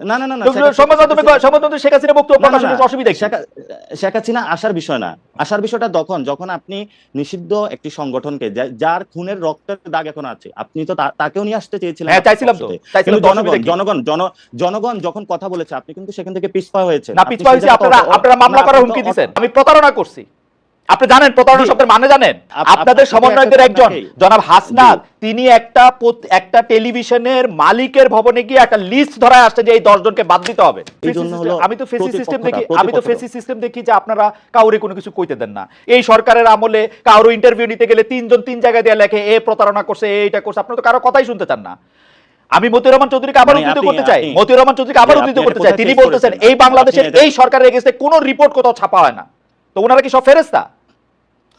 না না না সংবাদ শেখ- মাধ্যমে সংবাদ মাধ্যমে শেখ হাসিনা বক্তব্য প্রকাশের অসুবিধা শেখ হাসিনা আসার বিষয় না। আসার বিষয়টা তখন যখন আপনি নিষিদ্ধ একটি সংগঠনকে যার খুনের রক্তের দাগ এখন আছে আপনি তো তাকেও নিয়ে আসতে চেয়েছিলেন হ্যাঁ চাইছিলাম তো। কিন্তু জনগণ জনগণ জন জনগণ যখন কথা বলেছে আপনি কিন্তু সেখান থেকে পিছপা হয়েছে না পিছপা হয়েছে আপনারা আপনারা মামলা করার হুমকি দিচ্ছেন আমি প্রতারণা করছি। আপনি জানেন প্রতারণা শব্দের মানে জানেন? আপনাদের একটা একজন জনাব হাসনাত তিনি একটা একটা টেলিভিশনের মালিকের ভবনে গিয়ে একটা লিস্ট ধরায় আসছে যে এই জনকে বাদ দিতে হবে। আমি তো ফেসি সিস্টেম দেখি আমি তো ফেসি সিস্টেম দেখি যে আপনারা কাউরে কোনো কিছু কইতে দেন না। এই সরকারের আমলে কারও ইন্টারভিউ নিতে গেলে তিনজন তিন জায়গায় দিয়ে লেখে এ প্রতারণা করছে এইটা করছে। আপনারা তো কারও কথাই শুনতে চান না। আমি মতিউর রহমান চৌধুরীকে আবার মানে উদ্ধৃত করতে চাই। মতিউর রহমান চৌধুরীকে আবার উদ্ধৃত করতে চাই। তিনি বলতেছেন এই বাংলাদেশের এই সরকারের এগেস্টে কোনো রিপোর্ট কোথাও ছাপা হয় না। তো ওনারা কি সব ফেরেস্তা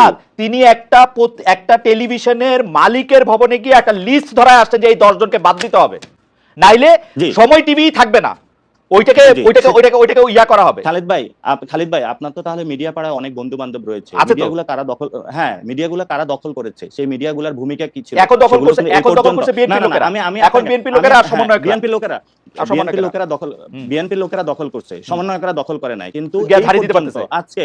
হাসনাত তিনি একটা একটা টেলিভিশনের মালিকের ভবনে গিয়ে একটা লিস্ট ধরায় আসছে যে এই দশ জনকে বাদ দিতে হবে। নাইলে সময় টিভি থাকবে না। ওইটাকে জি, ওইটাকে ওইটাকে ওইটাকে ইয়া করা হবে। খালিদ ভাই খালিদ ভাই আপনার তো তাহলে মিডিয়া পাড়ায় অনেক বন্ধু বান্ধব রয়েছে মিডিয়াগুলো কারা দখল হ্যাঁ মিডিয়াগুলো কারা দখল করেছে? সেই মিডিয়াগুলোর ভূমিকা কি ছিল? এখন দখল করছে- এখন দখল করছে লোকেরা। আমি আমি এখন লোকেরা আর বিএনপি লোকেরা বিএনপি লোকেরা দখল বিএনপি লোকেরা দখল করছে। সমন্বয়করা দখল করে নাই। কিন্তু। আজকে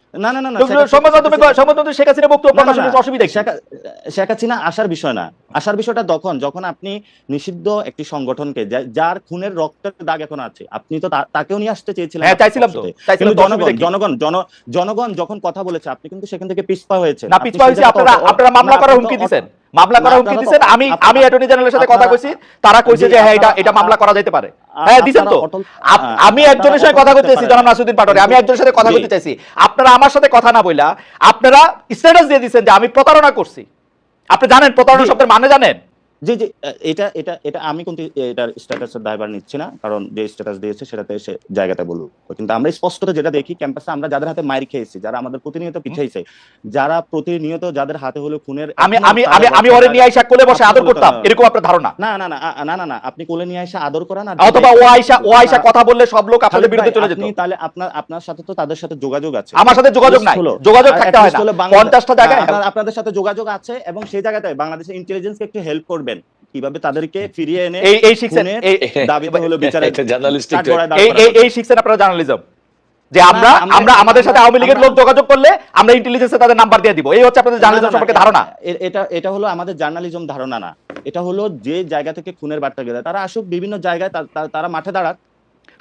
না না না না তো শেখ হাসিনা- সংবাদ মাধ্যমে সংবাদ মাধ্যমে শেখ হাসিনা বক্তব্য না, না, প্রকাশের অসুবিধা শেখ হাসিনা আসার বিষয় না। আসার বিষয়টা তখন যখন আপনি নিষিদ্ধ একটি সংগঠনকে যার খুনের রক্তের দাগ এখন আছে আপনি তো তাকেও নিয়ে আসতে চেয়েছিলেন হ্যাঁ, চাইছিলাম তো। জনগণ জনগণ জন- জনগণ যখন কথা বলেছে আপনি কিন্তু সেখান থেকে পিছপা হয়েছে না পিছপা হয়েছে আপনারা আপনারা মামলা করার হুমকি মামলা করার হুমকি দিছেন আমি আমি অ্যাটর্নি জেনারেলের সাথে কথা কইছি তারা কইছে যে হ্যাঁ এটা এটা মামলা করা যেতে পারে। হ্যাঁ দিছেন তো। আমি একজনের সাথে কথা করতেছি জনাব নাসুদ্দিন পাটোয়ারি। আমি একজনের সাথে কথা। বলতে চাইছি। আপনারা আমার সাথে কথা না বইলা আপনারা স্ট্যাটাস দিয়ে দিচ্ছেন যে আমি প্রতারণা করছি। আপনি জানেন প্রতারণা শব্দের মানে জানেন? জি জি এটা এটা এটা আমি কিন্তু এটার স্ট্যাটাসের দায়ভার নিচ্ছি না কারণ যে স্ট্যাটাস দিয়েছে সেটাতে সে জায়গাটা বলব কিন্তু আমরা স্পষ্টত যেটা দেখি ক্যাম্পাসে আমরা যাদের হাতে মাইর খেয়েছি যারা আমাদের প্রতিনিয়ত পিছাইছে যারা প্রতিনিয়ত যাদের হাতে হলো খুনের আমি আমি আমি আমি ওরে নিয়ে আইসা কোলে বসে আদর করতাম এরকম আপনার ধারণা? না না না না না না আপনি কোলে নিয়ে এসে আদর করান আর অথবা ও আইসা ও আইসা কথা বললে সব লোক আপনাদের বিরুদ্ধে চলে যেত। আপনি তাহলে আপনার আপনার সাথে তো তাদের সাথে যোগাযোগ আছে। আমার সাথে যোগাযোগ নাই। যোগাযোগ থাকতে হয় না। হলো বাংলাদেশ- পঞ্চাশটা জায়গায় আপনাদের সাথে যোগাযোগ আছে এবং সেই জায়গাতে বাংলাদেশের ইন্টেলিজেন্সকে একটু হেল্প করবেন কীভাবে তাদেরকে ফিরিয়ে এনে এই এই শিখছেন দাবিতে হলো বিচারের দাঁড় এই এই এই শিখছেন আপনারা জার্নালিজম যে আমরা আমরা- আমাদের সাথে আওয়ামী লীগের লোক যোগাযোগ করলে আমরা ইন্টেলিজেন্সে তাদের নাম্বার দিয়ে দিব। এই হচ্ছে আপনাদের জার্নালিজম সম্পর্কে ধারণা। এটা এটা হলো আমাদের জার্নালিজম ধারণা না। এটা হলো যে জায়গা থেকে খুনের বার্তা গেলে তারা আসুক বিভিন্ন জায়গায় তারা মাঠে দাঁড়াক।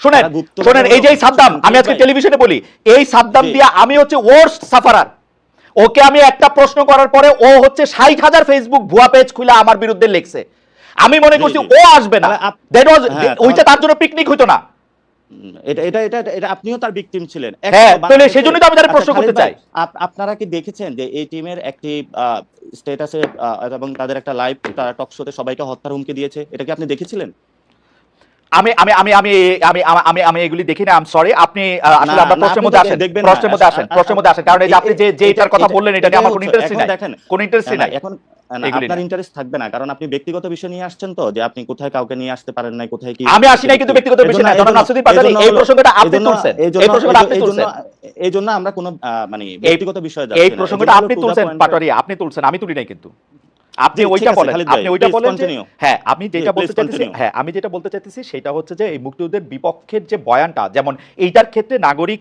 শুনেন শুনেন এই যে সাদ্দাম আমি আজকে টেলিভিশনে বলি এই সাদ্দাম। দিয়া আমি হচ্ছে ওয়ার্স্ট সাফারার ওকে আমি একটা প্রশ্ন করার পরে ও হচ্ছে ষাট হাজার ফেসবুক ভুয়া পেজ খুলে আমার বিরুদ্ধে লিখছে। আমি মনে করছি ও আসবে না। দ্যাট ওয়াজ হ্যাঁ, ওইটা তার জন্য পিকনিক হইতো না। এটা এটা এটা আপনিও তার ভিকটিম ছিলেন। হ্যাঁ, তাহলে সেজন্যই তো আমি তার আচ্ছা, প্রশ্ন করতে চাই। আপনারা কি দেখেছেন যে এই টিমের একটি স্টেটাসে এবং তাদের একটা লাইভ তারা টক শোতে সবাইকে হত্যার হুমকি দিয়েছে? এটা কি আপনি দেখেছিলেন? আমি আমি আমি আমি আমি আমি- আমি এগুলি দেখি না আই এম সরি আপনি আসলে না, না, প্রশ্নের মধ্যে আসেন দেখবেন প্রশ্নের মধ্যে আসেন প্রশ্নের মধ্যে আসেন কারণ এই যে আপনি যে যে এটার কথা বললেন এটা নিয়ে আমার কোনো ইন্টারেস্ট নাই। দেখেন কোনো ইন্টারেস্ট নাই। এখন আপনার ইন্টারেস্ট থাকবে না কারণ আপনি ব্যক্তিগত বিষয় নিয়ে আসছেন তো যে আপনি কোথায় কাউকে নিয়ে আসতে পারেন নাই কোথায় কি আমি আসি নাই কিন্তু ব্যক্তিগত বিষয় না জনাব নাসুদ্দিন পাটোয়ারি এই প্রসঙ্গটা আপনি তুলছেন এই প্রসঙ্গটা আপনি তুলছেন। এই জন্য আমরা কোনো মানে ব্যক্তিগত বিষয়ে এই প্রসঙ্গটা আপনি তুলছেন এ- আপনি তুলছেন আমি তুলি নাই কিন্তু। আপনি ওইটা বলেন আপনি ওইটা বলেন যে হ্যাঁ আপনি যেটা বলতে চাইতেছি হ্যাঁ আমি যেটা বলতে চাইতেছি সেটা হচ্ছে যে এই মুক্তিযুদ্ধের বিপক্ষের যে বয়ানটা যেমন এইটার ক্ষেত্রে নাগরিক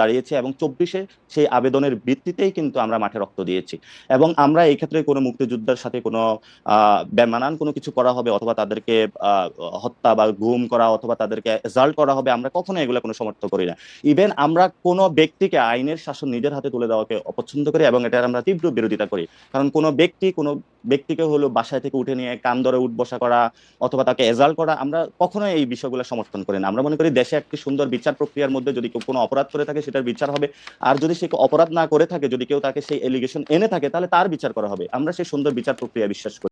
দাঁড়িয়েছি এবং চব্বিশে সেই আবেদনের ভিত্তিতেই কিন্তু আমরা মাঠে রক্ত দিয়েছি। এবং আমরা এই ক্ষেত্রে কোনো মুক্তিযোদ্ধার সাথে কোনো বেমানান কোনো কিছু করা হবে অথবা তাদেরকে হত্যা বা গুম করা অথবা তাদেরকে এজাল্ট করা হবে আমরা কখনো এগুলো কোনো সমর্থ করি না। ইভেন আমরা কোনো ব্যক্তিকে আইনের শাসন নিজের হাতে তুলে দেওয়াকে অপছন্দ করি এবং এটার আমরা তীব্র বিরোধিতা করি। কারণ কোনো ব্যক্তি কোনো ব্যক্তিকে হলো বাসায় থেকে উঠে নিয়ে কান ধরে উঠ বসা করা অথবা তাকে এজাল্ট করা আমরা কখনোই এই বিষয়গুলো সমর্থন করি না। আমরা মনে করি দেশে একটি সুন্দর বিচার প্রক্রিয়ার মধ্যে যদি কেউ কোনো অপরাধ করে থাকে সেটার বিচার হবে। আর যদি সে অপরাধ না করে থাকে, যদি কেউ তাকে সেই এলিগেশন এনে থাকে, তাহলে তার বিচার করা হবে। আমরা সেই সুন্দর বিচার প্রক্রিয়া বিশ্বাস করি।